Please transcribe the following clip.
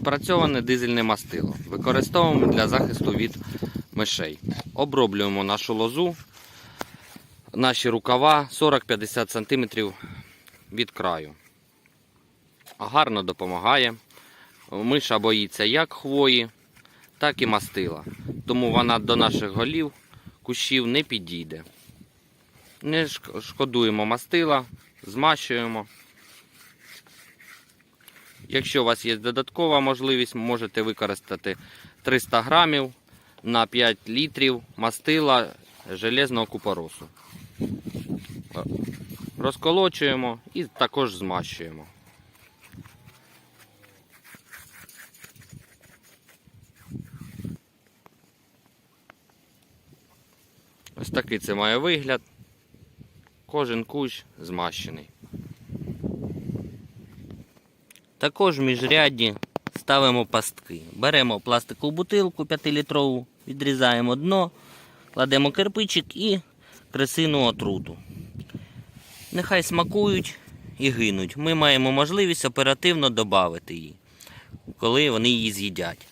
Відпрацьоване дизельне мастило. Використовуємо для захисту від мишей. Оброблюємо нашу лозу, наші рукава 40-50 см від краю. Гарно допомагає. Миша боїться як хвої, так і мастила. Тому вона до наших голів, кущів не підійде. Не шкодуємо мастила, змащуємо. Якщо у вас є додаткова можливість, можете використати 300 грамів на 5 літрів мастила железного купоросу. Розколочуємо і також змащуємо. Ось такий це має вигляд. Кожен кущ змащений. Також в міжряді ставимо пастки. Беремо пластикову бутилку 5-літрову, відрізаємо дно, кладемо кирпичик і кресину отруту. Нехай смакують і гинуть. Ми маємо можливість оперативно додати її, коли вони її з'їдять.